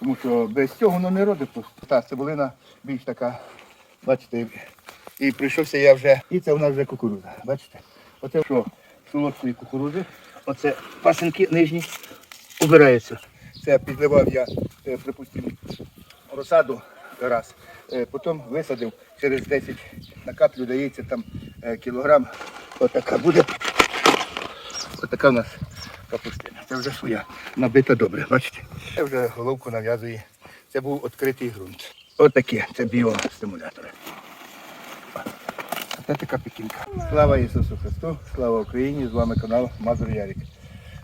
Тому що без цього воно не родить. Та цибулина більш така, бачите, і прийшовся я вже. І це в нас вже кукурудза. Бачите? Оце що солодкої кукурудзи, оце пасинки нижні убираються. Це підливав я, е, припустимо, розсаду раз. Е, Потім висадив через 10 на каплю дається там е, кілограм. Отака буде. Отака в нас капустина. Це вже своя. Набита добре, бачите? Це вже головку нав'язує. Це був відкритий ґрунт. Отакі, це біостимулятори. Це така пекінка. Слава Ісусу Христу, слава Україні! З вами канал Мазур Ярик.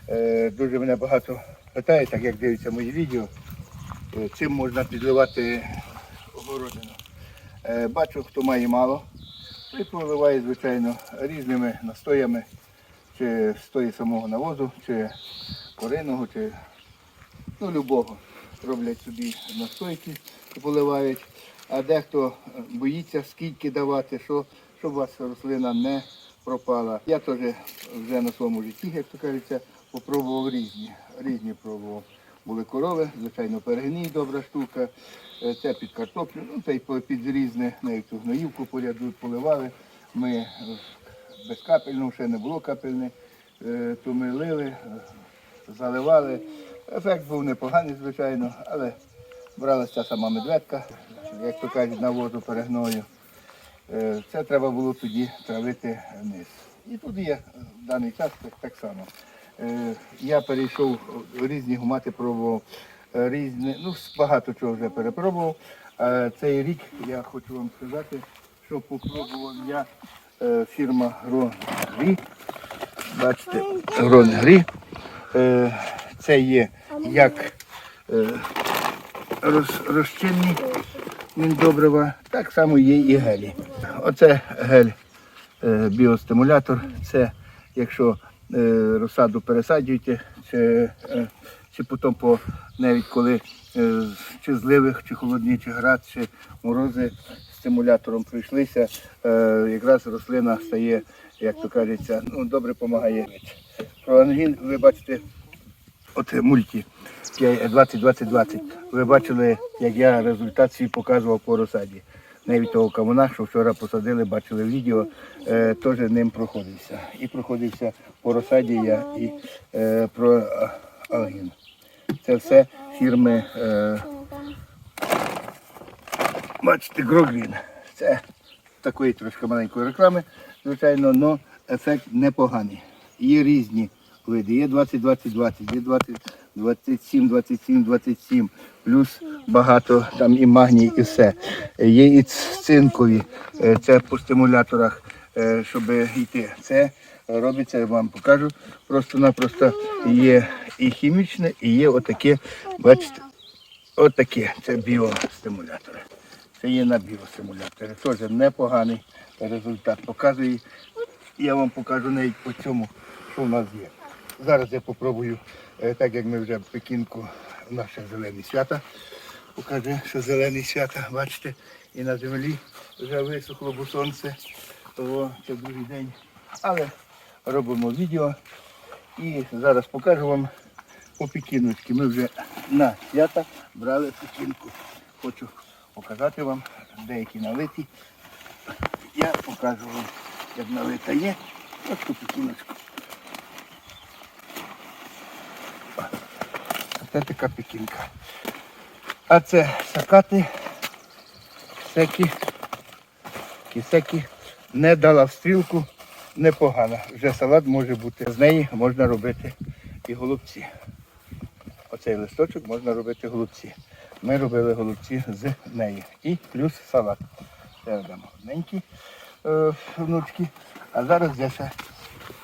Е, дуже мене багато питають, так як дивляться мої відео, чим можна підливати огородину. Е, бачу, хто має мало, той поливає, звичайно, різними настоями, чи з тої самого навозу, чи кориного, чи ну, любого. Роблять собі настойки, і поливають. А дехто боїться, скільки давати, що, щоб вас рослина не пропала. Я теж вже на своєму житті, як то кажеться, попробував різні. Різні пробував. Були корови, звичайно, перегній добра штука. Е, Це під картоплю, ну та й під різне, навіть ту гноївку поряду поливали. Ми без капельного, ще не було капельне, е, то ми лили, е, заливали. Ефект був непоганий, звичайно, але бралася сама медведка, як то кажуть, на воду перегною. Е, Це треба було тоді травити вниз. І тут є в даний час так, само. Я перейшов різні гумати, пробував різні, ну багато чого вже перепробував. Цей рік я хочу вам сказати, що попробував я фірма Грі. Бачите, Грі. Це є як е, роз, розчинні міндобрива, так само є і гелі. Оце гель е, біостимулятор. Це якщо е, розсаду пересаджуєте, чи, е, чи потім по навіть коли е, чи зливих, чи холодні, чи град, чи морози стимулятором пройшлися, е, якраз рослина стає, як то кажеться, ну, добре допомагає. Про ангін ви бачите от мульті 20-20-20. Ви бачили, як я результат свій показував по розсаді. Навіть того кавуна, що вчора посадили, бачили відео, е, теж ним проходився. І проходився по розсаді я і е, про алгін. Це все фірми, е, бачите, Гроглін. Це такої трошки маленької реклами, звичайно, але ефект непоганий. Є різні види. Є 20-20-20, є 20, 27, 27, 27, плюс багато там і магній, і все. Є і цинкові, е, це по стимуляторах, е, щоб йти. Це робиться, я вам покажу. Просто-напросто є і хімічне, і є отаке, бачите, отаке. Це біостимулятори. Це є на біостимуляторі. Теж непоганий результат показує. Я вам покажу навіть по цьому, що в нас є. Зараз я попробую, е, так як ми вже в пекінку, наше зелені свята. Покаже, що зелені свята, бачите, і на землі вже висохло, бо сонце. Того це другий день. Але робимо відео і зараз покажу вам по пекіночки. Ми вже на свята брали пекінку. Хочу показати вам деякі налиті. Я покажу вам, як налита є. Ось ту пекіночку. Це така пекінка. А це сакати, секі, кісекі. Не дала в стрілку, непогана. Вже салат може бути. З неї можна робити і голубці. Оцей листочок можна робити голубці. Ми робили голубці з неї. І плюс салат. Це дам одненькі е, внучки. А зараз я ще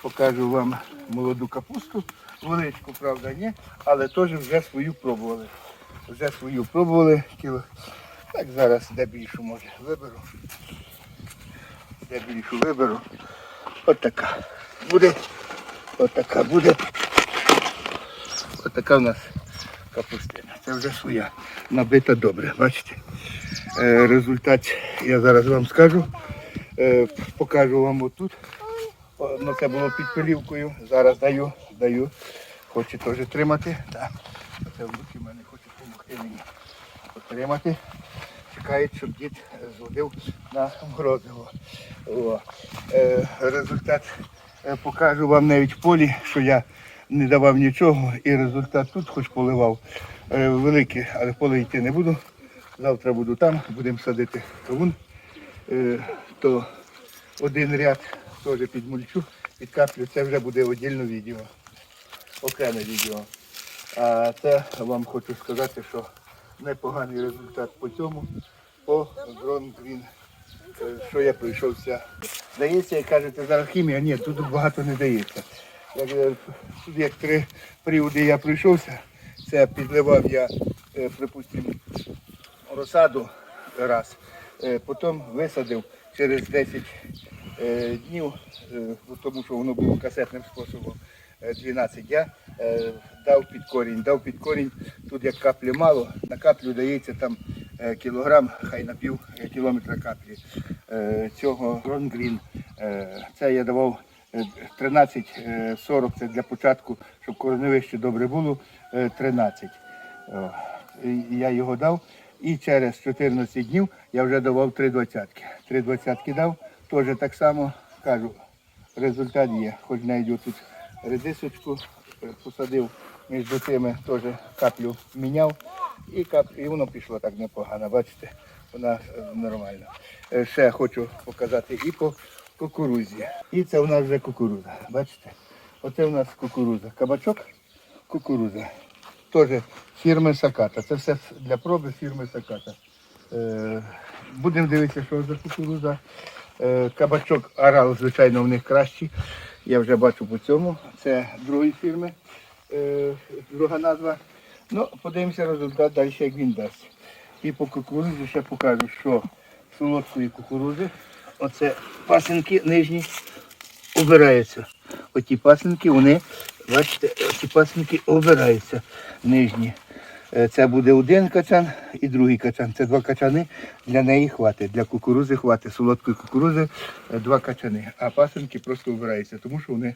покажу вам молоду капусту. Величку, правда, ні, але теж вже свою пробували. Вже свою пробували. Кіло. Так зараз де більшу може виберу. Де більшу виберу. От така буде. От така буде. От така в нас капустина. Це вже своя. Набита добре, бачите? Е, результат я зараз вам скажу. Е, покажу вам отут. Ну, це було під пилівкою. Зараз даю, даю. Хоче теж тримати. Так. Це внуки в мене хочуть допомогти. мені потримати. Чекають, щоб дід зводив на морозиво. Е, результат е, покажу вам навіть в полі, що я не давав нічого, і результат тут хоч поливав е, великий, але поле йти не буду. Завтра буду там, будемо садити кавун. Е, то один ряд теж під мульчу, під каплю, це вже буде віддільне відео, окреме відео. А це вам хочу сказати, що непоганий результат по цьому, по Дрон е, що я пройшовся. Здається, як кажете, зараз хімія, ні, тут багато не дається. Е, Тут як три приводи я пройшовся, це підливав я, е, припустимо, розсаду раз, е, потім висадив через 10 е, днів, тому що воно було касетним способом. е, 12 я дав під корінь, дав під корінь, тут як каплі мало, на каплю дається там кілограм, хай на пів кілометра каплі цього Гронгрін. Е, це я давав 13-40, це для початку, щоб кореневище добре було, е, 13. Я його дав. І через 14 днів я вже давав три двадцятки. Три двадцятки дав, теж так само кажу, результат є. Хоч знайду тут редисочку, е, посадив між тими, теж каплю міняв. І, кап, і воно пішло так непогано, бачите, вона е, нормальна. Е, Ще хочу показати і по кукурузі. І це у нас вже кукуруза. Бачите? Оце у нас кукуруза. Кабачок, кукуруза. Теж фірми Саката. Це все для проби фірми Саката. Е, будемо дивитися, що за кукуруза. Е, кабачок Арал, звичайно, в них кращий. Я вже бачу по цьому. Це другої фірми, е, друга назва. Ну, подивимося результат далі, як він дасть. І по кукурузі ще покажу, що солодкої кукурузи, оце пасинки нижні обираються. Оті пасинки, вони, бачите, ці пасинки обираються нижні. Е, Це буде один качан і другий качан. Це два качани, для неї хватить. Для кукурузи хватить. Солодкої кукурузи е, два качани. А пасинки просто обираються, тому що вони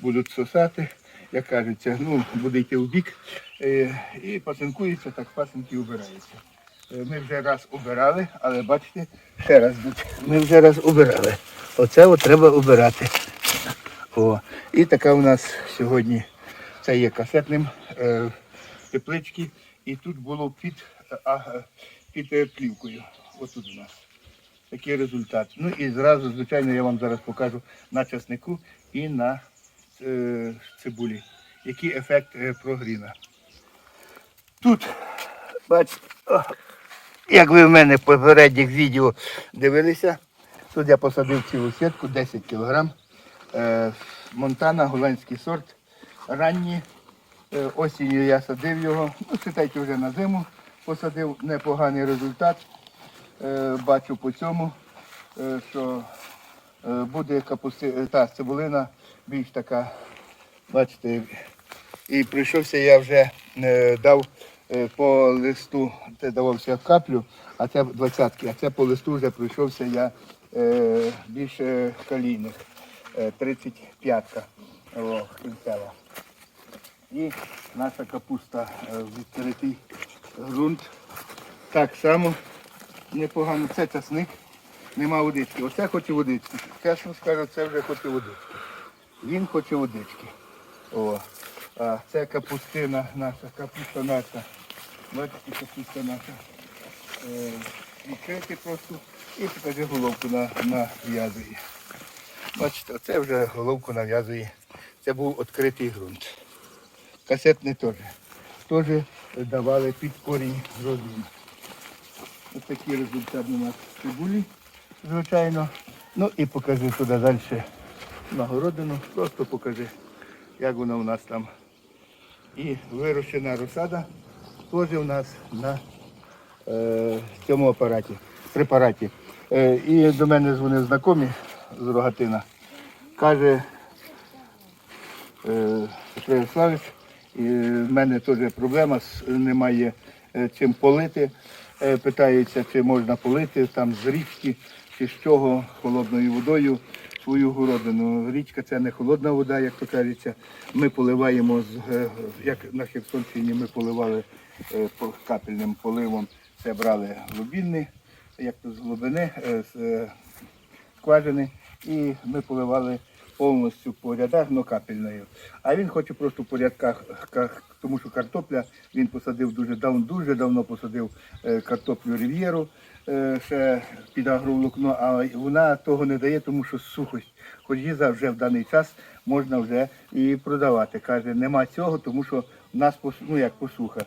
будуть сосати, як кажеться, ну, буде йти в бік е, і пасинкується, так пасинки обираються. Е, Ми вже раз обирали, але бачите, ще раз. Ми вже раз обирали. Оце от треба обирати. О, і така у нас сьогодні це є касетним е, теплички. І тут було під, а, під е, плівкою. Отут у нас. Такий результат. Ну і зразу, звичайно, я вам зараз покажу на часнику і на е, цибулі. Який ефект е, прогріна. Тут, бачите, як ви в мене в попередніх відео дивилися, тут я посадив цілу сітку 10 кг. Е, Монтана, голландський сорт. Ранні. Е, осінню я садив його. Ну, читайте вже на зиму. Посадив непоганий результат. Е, бачу по цьому, що буде капусти, та цибулина більш така, бачите, і прийшовся я вже дав по листу, це давався каплю, а це двадцятки, а це по листу вже прийшовся я е, більше калійних, е, 35-ка о, кінцева. І наша капуста е, відкритий ґрунт. Так само непогано. Це часник, нема водички. Оце хоче водички. Чесно скажу, це вже хоче водички. Він хоче водички. О. А це капустина наша, капуста наша. Бачите, капуста наша. Е, відкрити просто і покажи головку на, нав'язує. Бачите, оце вже головку нав'язує. Це був відкритий ґрунт. Касетний теж. Теж давали під корінь родин. Ось такий результат у нас цибулі, звичайно. Ну і покажи туди далі на городину. Просто покажи, як вона у нас там. І вирощена розсада теж у нас на е, цьому апараті, препараті. Е, і до мене дзвонив знайомий з Рогатина. Каже, е, Ярославович, і в мене теж проблема, немає е, чим полити. Е, Питаються, чи можна полити там з річки, чи з чого холодною водою свою городину. Річка це не холодна вода, як то кажеться. Ми поливаємо е, як на Херсонщині ми поливали по- капельним поливом. Це брали глибинні, як то з глибини, е, з е, скважини, і ми поливали повністю по рядах, але капельною. А він хоче просто по рядках, тому що картопля він посадив дуже давно, дуже давно посадив е, картоплю рів'єру е, ще під агроволокно, а вона того не дає, тому що сухость. Хоч її за- вже в даний час можна вже і продавати. Каже, нема цього, тому що в нас ну, як посуха.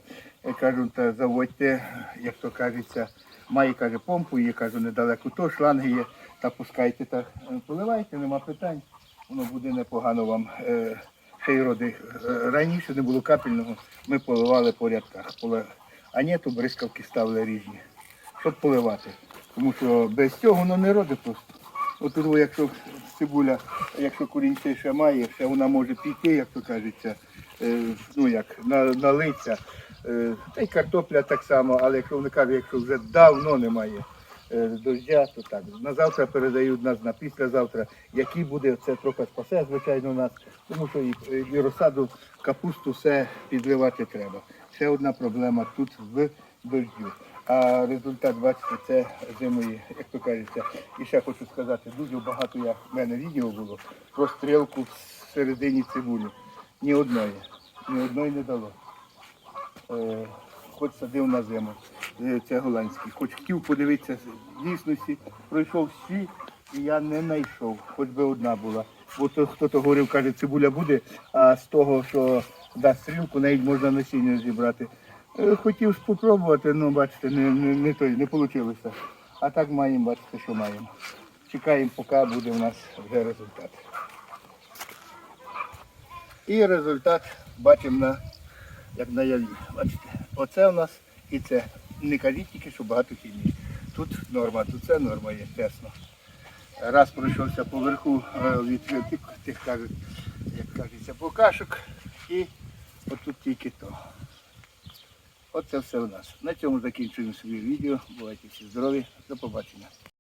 Я кажу, та заводьте, як то кажеться, має каже помпу, є кажу, недалеко то, шланги є, та пускайте та е, поливайте, нема питань. Воно буде непогано вам. Е, ще й роди. Е, Раніше не було капельного, ми поливали по рядках. А ні, то бризкавки ставили різні, поливати. Тому що без цього воно не родить просто. От тут, якщо цибуля, якщо корінці ще має, ще вона може піти, як то кажеться, е, ну як, на, налиться. Е, Та й картопля так само, але якщо вони кажуть, якщо вже давно немає е, дождя, то так. На завтра передають нас на післязавтра. Який буде, це трохи спасе, звичайно, нас, тому що і, і розсаду капусту все підливати треба. Ще одна проблема тут в дождю. А результат, бачите, це зимої, як то кажеться. І ще хочу сказати, дуже багато я, в мене відео було про стрілку в середині цибулі. Ні одної, ні одної не дало. Е, хоч садив на зиму. Е, Це голландський. Хоч хотів подивитися дійсності, пройшов всі, і я не знайшов, хоч би одна була. Бо то хто-то говорив, каже, цибуля буде, а з того, що дасть стрілку, навіть можна насіння зібрати. Е, Хотів спробувати, але бачите, не, не, не, той, не вийшло. А так маємо, бачите, що маємо. Чекаємо, поки буде у нас вже результат. І результат бачимо на, як на яві. Бачите, оце у нас і це. Не кажіть тільки, що багато хімії. Тут норма, тут це норма є, чесно. Раз пройшовся поверху е, від тих, як кажеться, бокашок. І отут тільки то. Оце все у нас. На цьому закінчуємо своє відео. Бувайте всі здорові. До побачення.